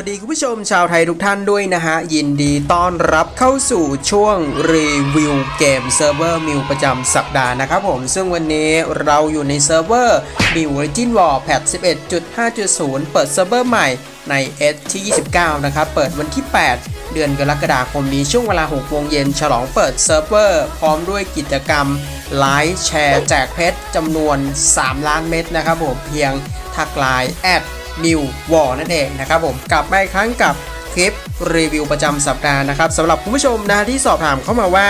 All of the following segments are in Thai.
วัสดีคุณผู้ชมชาวไทยทุกท่านด้วยนะฮะ ยินดีต้อนรับเข้าสู่ช่วงรีวิวเกมเซิร์ฟเวอร์มิวประจำสัปดาห์นะครับผม ซึ่งวันนี้เราอยู่ในเซิร์ฟเวอร์มิว Origin War แพท11.5.0 เปิดเซิร์ฟเวอร์ใหม่ใน S ที่ 29 นะครับ เปิดวันที่ 8 เดือนกรกฎาคมนี้ช่วงเวลา6โมงเย็นฉลองเปิดเซิร์ฟเวอร์พร้อมด้วยกิจกรรมไลฟ์แชร์แจกเพชรจำนวน 3 ล้านเม็ดนะครับผมเพียงทักไลน์แอด New War นั่นเองนะครับผมกลับมาอีกครั้งกับคลิปรีวิวประจำสัปดาห์นะครับสำหรับคุณผู้ชมนะที่สอบถามเข้ามาว่า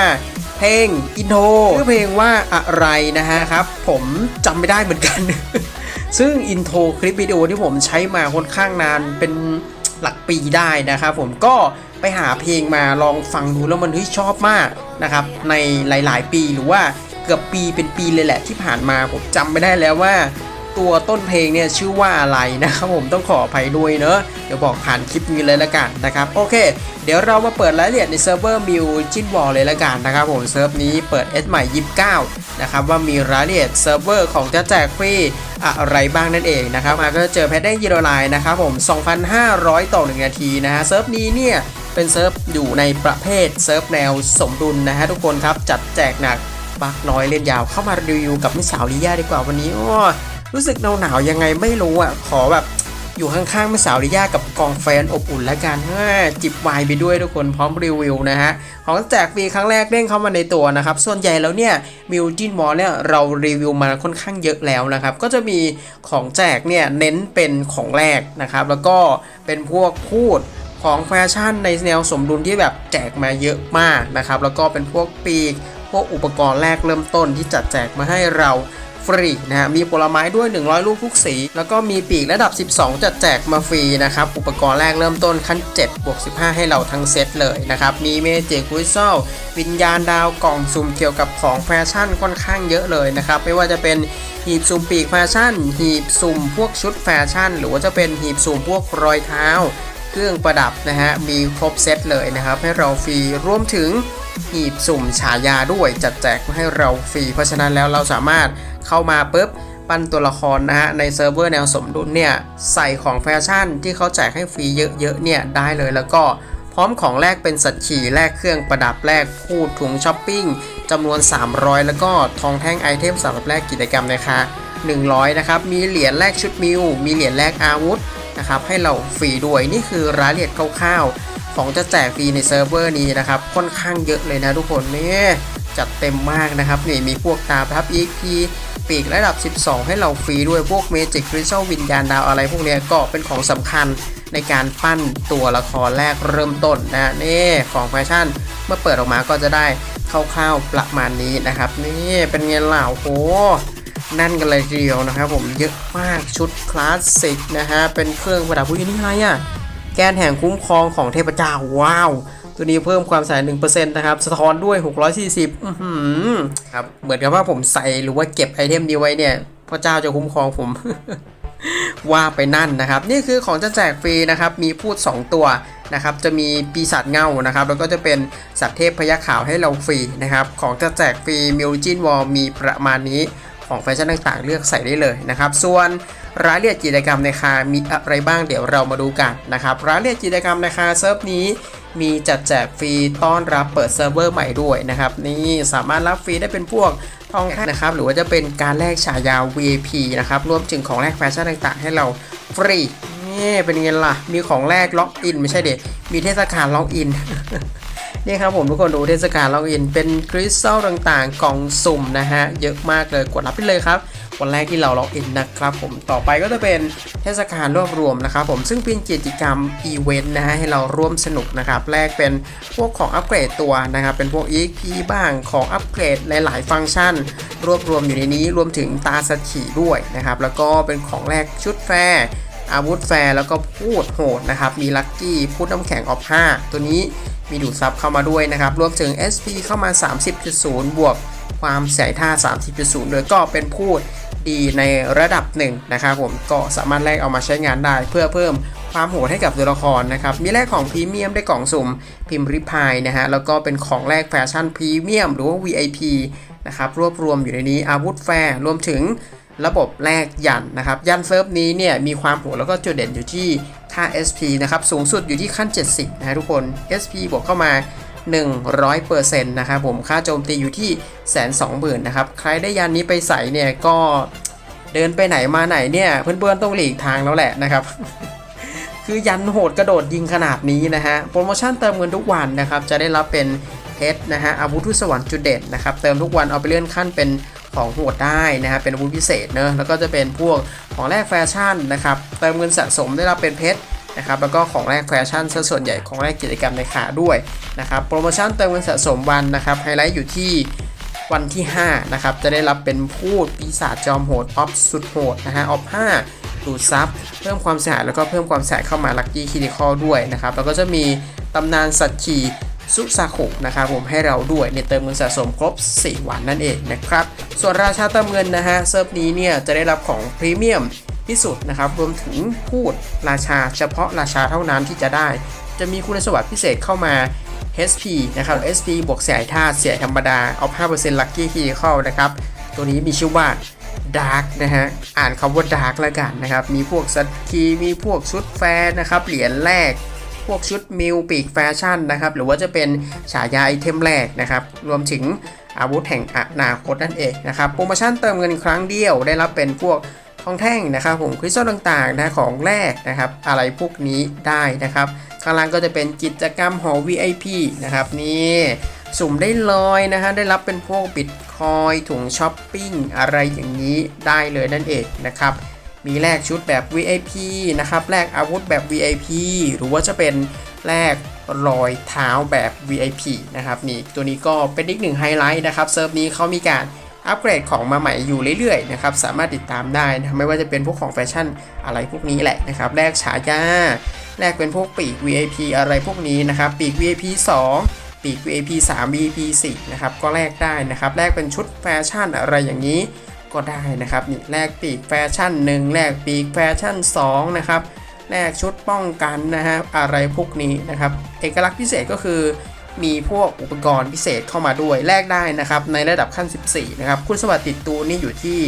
เพลงอินโทรชื่อเพลงว่าอะไรนะฮะครับ ผมจำไม่ได้เหมือนกัน ซึ่งอินโทรคลิปวิดีโอที่ผมใช้มาค่อนข้างนานเป็นหลักปีได้นะครับผมก็ไปหาเพลงมาลองฟังดูแล้วมันเฮ้ยชอบมากนะครับในหลาย ๆ ปีหรือว่าเกือบปีเป็นปีเลยแหละที่ผ่านมาผมจำไม่ได้แล้วว่า ตัวต้นเพลงเนี่ยชื่อว่าอะไรนะครับผมต้องขออภัยด้วยเนอะเดี๋ยวบอกผ่านคลิปนี้เลยละกันนะครับโอเค เดี๋ยวเรามาเปิดรายละเอียดในเซิร์ฟเวอร์มิวจินวอลเลยละกันนะครับผมเซิร์ฟนี้เปิด S ใหม่29นะครับว่ามีรายละเอียดเซิร์ฟเวอร์ของจะแจกฟรีอะไรบ้างนั่นเองนะครับมาก็จะเจอแพทเด้ยีโรไลน์นะครับผม 2,500 ต่อ 1 นาทีนะฮะเซิร์ฟนี้เนี่ยเป็นเซิร์ฟอยู่ในประเภทเซิร์ฟแนวสมดุลนะฮะทุกคนครับจัดแจกหนักบักน้อยเล่นยาวเข้ามารีวิวกับมิสาวลิยาดีกว่าวันนี้อ้อ รู้สึกหนาวๆยังไงไม่รู้อะ ขอแบบอยู่ข้างๆแม่สาวลิยากับกองแฟนอบอุ่นแล้วกันจิบไวน์ไปด้วยทุกคนพร้อมรีวิวนะฮะ ของแจกฟรีครั้งแรกเด้งเข้ามาในตัวนะครับ ส่วนใหญ่แล้วเนี่ยมิวจินมอลเนี่ยเรารีวิวมาค่อนข้างเยอะแล้วนะครับ ก็จะมีของแจกเนี่ยเน้นเป็นของแรกนะครับ แล้วก็เป็นพวกพูดของแฟชั่นในแนวสมดุลที่แบบแจกมาเยอะมากนะครับ แล้วก็เป็นพวกปีกพวกอุปกรณ์แรกเริ่มต้นที่จัดแจกมาให้เรา ฟรีนะฮะมีผลไม้ด้วย 100 ลูกทุกสี แล้วก็มีปีกระดับ 12 จัดแจกมาฟรีนะครับ อุปกรณ์แรกเริ่มต้นขั้น7บวก15 ให้เราทั้งเซตเลยนะครับ มีเมจิกวิซลวิญญาณดาวกล่องสุ่มเกี่ยวกับของแฟชั่นค่อนข้างเยอะเลยนะครับ ไม่ว่าจะเป็นหีบสุ่มปีกแฟชั่น หีบสุ่มพวกชุดแฟชั่น หรือว่าจะเป็นหีบสุ่มพวกรอยเท้า เครื่องประดับนะฮะมีครบเซตเลยนะครับ ให้เราฟรีรวมถึงหีบสุ่มฉายาด้วยจัดแจกให้เราฟรีเพราะฉะนั้นแล้วเราสามารถ เข้ามาปุ๊บปั้นตัวละครนะฮะในเซิร์ฟเวอร์แนวสมดุลเนี่ยใส่ของแฟชั่นที่เขาแจกให้ฟรีเยอะๆเนี่ยได้เลยแล้วก็พร้อมของแลกเป็นสัตว์ขี่แลกเครื่องประดับแลกพูดถุงช้อปปิ้งจำนวน 300 แล้วก็ทองแท่งไอเทมสำหรับแลกกิจกรรมนะคะ100 นะครับ มีเหรียญแลกชุดมิว มีเหรียญแลกอาวุธนะครับให้เราฟรีด้วยนี่คือรายละเอียดคร่าวๆ ของจะแจกฟรีในเซิร์ฟเวอร์นี้นะครับค่อนข้างเยอะเลยนะทุกคนนี่จัดเต็มมากนะครับนี่มีพวกตาพับ EP ปีกระดับ 12 ให้เราฟรีด้วยพวกเมจิกคริสตัลวิญญาณดาวอะไรพวกนี้ก็เป็นของสำคัญในการปั้นตัวละครแรกเริ่มต้นนะนี่ของแฟชั่นเมื่อเปิดออกมาก็จะได้คร่าวๆประมาณนี้นะครับ นี่เป็นไงล่ะโอ้โหนั่นกันเลยทีเดียวนะครับผมเยอะมากชุดคลาสสิกนะฮะเป็นเครื่องประดับผู้ยนี่อะไรอะแกนแห่งคุ้มครองของเทพเจ้าว้าว ตัวนี้เพิ่มความใส่หนึ่งเปอร์เซ็นต์นะครับ สะท้อนด้วย640อื้อหือครับ เหมือนกับว่าผมใส่หรือว่าเก็บไอเทมนี้ไว้เนี่ยพระเจ้าจะคุ้มครองผม ว่าไปนั่นนะครับ นี่คือของจะแจกฟรีนะครับ มีพูด 2 ตัวนะครับ จะมีปีศาจเงานะครับ แล้วก็จะเป็นสัตว์เทพพยัคฆ์ขาวให้เราฟรีนะครับ ของจะแจกฟรีมิลจินวอลมีประมาณนี้ของแฟชั่นต่างๆ เลือกใส่ได้เลยนะครับ ส่วนรายละเอียดกิจกรรมในคามีอะไรบ้างเดี๋ยวเรามาดูกันนะครับ รายละเอียดกิจกรรมในคาเซิร์ฟนี้ มีจัดแจกฟรีต้อนรับเปิดเซิร์ฟเวอร์ใหม่ด้วยนะครับ นี่สามารถรับฟรีได้เป็นพวกทองแท่งนะครับ หรือว่าจะเป็นการแลกฉายา VIP นะครับรวมถึงของแลกแฟชั่นต่างๆ ให้เราฟรีนี่เป็นไงล่ะ มีของแลกล็อกอินไม่ใช่เด็กมีเทศกาลล็อกอินนี่ครับผมทุกคนดูเทศกาลล็อกอินเป็นคริสตัลต่างๆ กล่องสุ่มนะฮะ เยอะมากเลยกดรับไปเลยครับ วันแรกที่เราล็อกอินนะครับผมต่อไปก็จะเป็นเทศกาลรวบรวมนะครับผมซึ่งเป็นกิจกรรมอีเวนต์นะฮะให้เราร่วมสนุกนะครับแรกเป็นพวกของอัปเกรดตัวนะครับเป็นพวก EP บ้างของอัปเกรดหลาย ๆ ฟังก์ชัน รวบรวมอยู่ในนี้รวมถึงตาสกขีด้วยนะครับแล้วก็เป็นของแรกชุดแฟร์อาวุธแฟร์แล้วก็พูดโหดนะครับมีลัคกี้พูดน้ำแข็งออฟ5ตัวนี้มีดูดซับเข้ามาด้วยนะครับ รวมถึง SP เข้ามา 30.0 บวกความใส่ท่า 30.0เลยก็เป็นพูด ดีในระดับหนึ่งนะครับผมก็สามารถแลกเอามาใช้งานได้ เพื่อเพิ่มความโหดให้กับตัวละครนะครับ มีแลกของพรีเมียมได้กล่องสุ่มพิมพ์ริพายนะฮะ แล้วก็เป็นของแลกแฟชั่นพรีเมียมหรือว่า VIP นะครับรวบรวมอยู่ในนี้อาวุธแฟร์รวมถึงระบบแลกยันนะครับ ยันเซิร์ฟนี้เนี่ยมีความโหดแล้วก็จุดเด่นอยู่ที่คค่า SP นะครับ สูงสุดอยู่ที่ขั้น 70 นะฮะทุกคน SP บวกเข้ามา 100%นะครับผมค่าโจมตีอยู่ที่แสนสองหมื่นนะครับ ใครได้ยันนี้ไปใส่เนี่ยก็เดินไปไหนมาไหนเนี่ยเพื่อนๆต้องหลีกทางแล้วแหละนะครับ คือยันโหดกระโดดยิงขนาดนี้นะฮะโปรโมชั่นเติมเงินทุกวันนะครับ จะได้รับเป็นเพชรนะฮะอาวุธทุสวรรค์จุดเด่นนะครับเติมทุกวันเอาไปเลื่อนขั้นเป็นของโหดได้นะฮะเป็นอาวุธพิเศษเนอะแล้วก็จะเป็นพวกของแรกแฟชั่นนะครับเติมเงินสะสมได้รับเป็นเพชร นะครับแล้วก็ของแรกแฟชั่นซะส่วนใหญ่ของแรกกิจกรรมในขาด้วยนะครับโปรโมชั่นเติมเงินสะสมวันนะครับไฮไลท์อยู่ที่วันที่5นะครับจะได้รับเป็นพูดปีศาจจอมโหดออฟสุดโหดนะฮะออฟ5ดูดซับเพิ่มความเสียหายแล้วก็เพิ่มความแสบเข้ามาลัคกี้คิดิคอด้วยนะครับแล้วก็จะมีตำนานสัตว์ขี่ซุซาคุนะครับผมให้เราด้วยในเติมเงินสะสมครบ 4 วันนั่นเองนะครับ ส่วนราชาเติมเงินนะฮะเซิร์ฟนี้เนี่ยจะได้รับของพรีเมียม ที่สุดนะครับรวมถึงพูดราชาเฉพาะราชาเท่านั้นที่จะได้ จะมีคุณสมบัติพิเศษเข้ามา SP นะครับ SP บวกเสียธาตุเสียธรรมดาเอา5% Lucky Critical นะครับตัวนี้มีชื่อว่า Dark นะฮะ อ่านคำว่า Dark แล้วกันนะครับ มีพวกสัตว์คีมีพวกชุดแฟร์นะครับ เหรียญแรก พวกชุดมิลปีกแฟชั่นนะครับ หรือว่าจะเป็นฉายาไอเทมแรกนะครับ รวมถึงอาวุธแห่งอนาคตนั่นเองนะครับ โปรโมชั่นเติมเงินครั้งเดียวได้รับเป็นพวก องแท่งนะครับผมคริสตัลต่างๆนะของแรกนะครับอะไรพวกนี้ได้นะครับข้างล่างก็จะเป็นกิจกรรมหอ VIP นะครับนี่สุ่มได้เลยนะฮะได้รับเป็นพวกบิตคอยถุงช้อปปิ้งอะไรอย่างนี้ได้เลยนั่นเองนะครับมีแลกชุดแบบ VIP นะครับแลกอาวุธแบบ VIP หรือว่าจะเป็นแลกรอยเท้าแบบ VIP นะครับนี่ตัวนี้ก็เป็นอีกหนึ่งไฮไลท์นะครับเซิร์ฟนี้เขามีการ อัปเกรดของมาใหม่อยู่เรื่อยๆนะครับสามารถติดตามได้นะไม่ว่าจะเป็นพวกของแฟชั่นอะไรพวกนี้แหละนะครับแลกฉายาแรกเป็นพวกปีก VIP อะไรพวกนี้นะครับปีก VIP 2 ปีก VIP 3 VIP 4นะครับก็แลกได้นะครับแลกเป็นชุดแฟชั่นอะไรอย่างนี้ก็ได้นะครับนี่แลกปีกแฟชั่น 1 แลกปีกแฟชั่น2นะครับแลกชุดป้องกันนะฮะอะไรพวกนี้นะครับเอกลักษณ์พิเศษก็คือ มีพวกอุปกรณ์พิเศษเข้ามาด้วยแลกได้นะครับในระดับขั้น 14 นะครับ คุณสมบัติติดตัวนี่อยู่ที่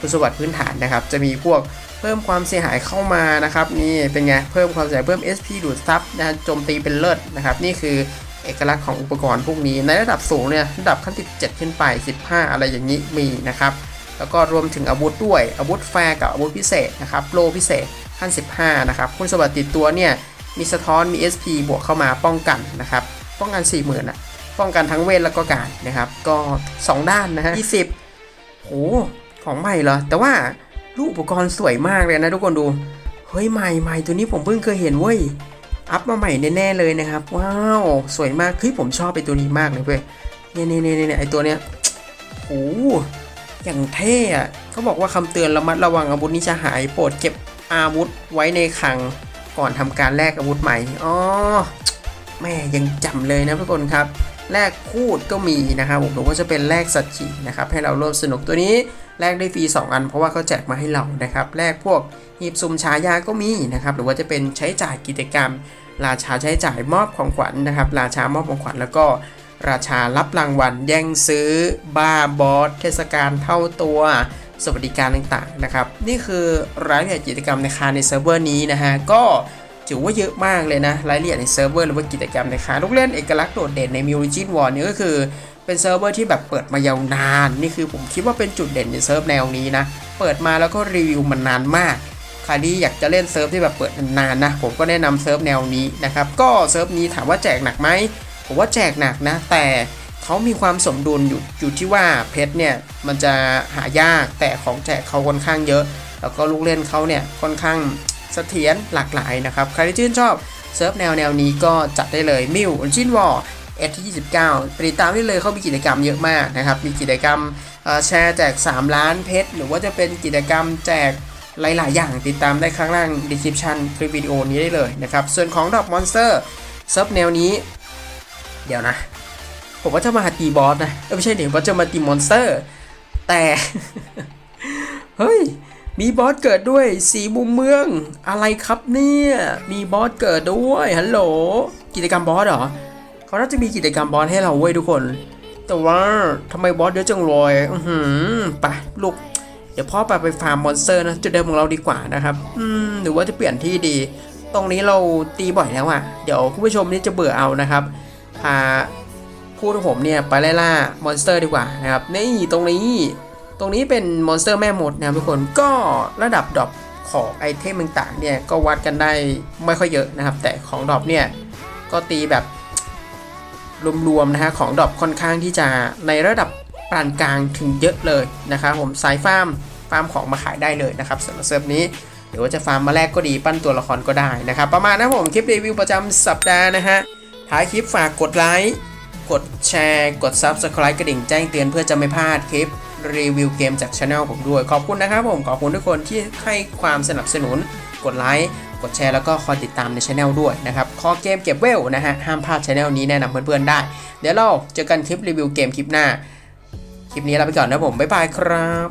คุณสมบัติพื้นฐานนะครับ จะมีพวกเพิ่มความเสียหายเข้ามานะครับนี่เป็นไงเพิ่มความเสียหายเพิ่ม SP ดูดซับนะฮะโจมตีเป็นเลิศนะครับนี่คือเอกลักษณ์ของอุปกรณ์พวกนี้ในระดับสูงเนี่ยระดับขั้น 17 ขึ้นไป 15 อะไรอย่างนี้มีนะครับแล้วก็รวมถึงอาวุธด้วยอาวุธแฟร์กับอาวุธพิเศษนะครับโลพิเศษขั้น 15 นะครับคุณสมบัติติดตัวเนี่ยมีสะท้อนมี SP บวกเข้ามาป้องกันนะครับ ป้องกัน 40,000อะ ป้องกันทั้งเวทแล้วก็การนะครับ ก็ 2 ด้านนะฮะ20โห ของใหม่เหรอ แต่ว่ารูปอุปกรณ์สวยมากเลยนะทุกคนดู เฮ้ยใหม่ใหม่ตัวนี้ผมเพิ่งเคยเห็นเว้ย อัพมาใหม่แน่ๆเลยนะครับ ว้าว สวยมากเฮ้ยผมชอบไอตัวนี้มากเลยเว้ย เนี่ยเนี่ยเนี่ยเนี่ยไอตัวเนี้ยโอ้โหอย่างเท่อะเขาบอกว่าคำเตือนระมัดระวังอาวุธนี้จะหาย โปรดเก็บอาวุธไว้ในคลังก่อนทำการแลกอาวุธใหม่ อ๋อ แม่ยังจำเลยนะทุกคนครับ แลกพูดก็มีนะครับผมหรือว่าจะเป็นแลกสัตว์ขีนะครับ ให้เราร่วมสนุกตัวนี้แลกได้ฟรี2 อัน เพราะว่าเขาแจกมาให้เรานะครับแลกพวกหีบซุ่มฉายาก็มีนะครับ หรือว่าจะเป็นใช้จ่ายกิจกรรม ราชาใช้จ่ายมอบของขวัญนะครับ ราชามอบของขวัญแล้วก็ราชารับรางวัล แย่งซื้อ บ้าบอส เทศกาลเท่าตัว สวัสดิการต่างๆนะครับ นี่คือรายละเอียดกิจกรรมในคาในเซิร์ฟเวอร์นี้นะฮะ ก็ ถือว่าเยอะมากเลยนะ รายละเอียดในเซิร์ฟเวอร์หรือว่ากิจกรรมในคาลูกเล่นเอกลักษณ์โดดเด่นในมิวริจินวอร์นี่ก็คือเป็นเซิร์ฟเวอร์ที่แบบเปิดมายาวนาน นี่คือผมคิดว่าเป็นจุดเด่นในเซิร์ฟแนวนี้นะ เปิดมาแล้วก็รีวิวมันนานมากใครที่อยากจะเล่นเซิร์ฟที่แบบเปิดนานๆนะ ผมก็แนะนำเซิร์ฟแนวนี้นะครับ ก็เซิร์ฟนี้ถามว่าแจกหนักไหมผมว่าแจกหนักนะ แต่เขามีความสมดุลอยู่อยู่ที่ว่าเพชรเนี่ยมันจะหายากแต่ของแจกเขาค่อนข้างเยอะ แล้วก็ลูกเล่นเขาเนี่ยค่อนข้าง เสถียรหลากหลายนะครับ ใครที่ชื่นชอบเซิร์ฟแนวแนวนี้ก็จัดได้เลยมิวอจินวอร์เอที่29 ไปติดตามได้เลยเขามีกิจกรรมเยอะมากนะครับ มีกิจกรรมแชร์แจก 3 ล้านเพชร หรือว่าจะเป็นกิจกรรมแจกหลาย ๆ อย่างติดตามได้ข้างล่าง description คลิปวิดีโอนี้ได้เลยนะครับ ส่วนของดอกมอนสเตอร์ซับแนวนี้ เดี๋ยวนะ ผมว่าจะมาตีบอสนะไม่ใช่เดี๋ยวว่าจะมาตีมอนสเตอร์ แต่ เฮ้ย มีบอสเกิดด้วยสีมุมเมือง อะไรครับเนี่ย มีบอสเกิดด้วยฮัลโหลกิจกรรมบอสเหรอเขาน่าจะมีกิจกรรมบอสให้เราเว้ยทุกคน แต่ว่าทำไมบอสเยอะจังเลยอือหือไปลูกเดี๋ยวพ่อไปไปฟาร์มมอนสเตอร์นะจุดเดิมของเราดีกว่านะครับ อืมหรือว่าจะเปลี่ยนที่ดี ตรงนี้เราตีบ่อยแล้วอะ่ะ เดี๋ยวคุณผู้ชมนี่จะเบื่อเอานะครับพาพูดผมเนี่ยไปไล่ล่ามอนสเตอร์ดีกว่านะครับนี่ตรงนี้ ตรงนี้เป็นมอนสเตอร์แม่มดนะครับทุกคนก็ระดับดรอปของไอเทมต่างๆเนี่ยก็วัดกันได้ไม่ค่อยเยอะนะครับ แต่ของดรอปเนี่ยก็ตีแบบรวมๆนะฮะของดรอปค่อนข้างที่จะในระดับปานกลางถึงเยอะเลยนะครับผมสายฟาร์มฟาร์มของมาขายได้เลยนะครับสำหรับเซิร์ฟนี้หรือว่าจะฟาร์มมาแลกก็ดีปั้นตัวละครก็ได้นะครับ ประมาณนะผมคลิปรีวิวประจำสัปดาห์นะฮะท้ายคลิปฝากกดไลค์กดแชร์ กด Subscribe กระดิ่งแจ้งเตือนเพื่อจะไม่พลาดคลิป รีวิวเกมจากช anel ผมด้วย ขอบคุณนะครับผมขอบคุณทุกคนที่ให้ความสนับสนุนกดไลค์กดแชร์แล้วก็คอยติดตามในช anel ด้วยนะครับคอเกมเก็บเวลนะฮะห้ามพลาดช anel นี้แนะนำเพื่อนๆได้ เดี๋ยวเราเจอกันคลิปรีวิวเกมคลิปหน้า คลิปนี้ลาไปก่อนนะผมบ๊ายบายครับ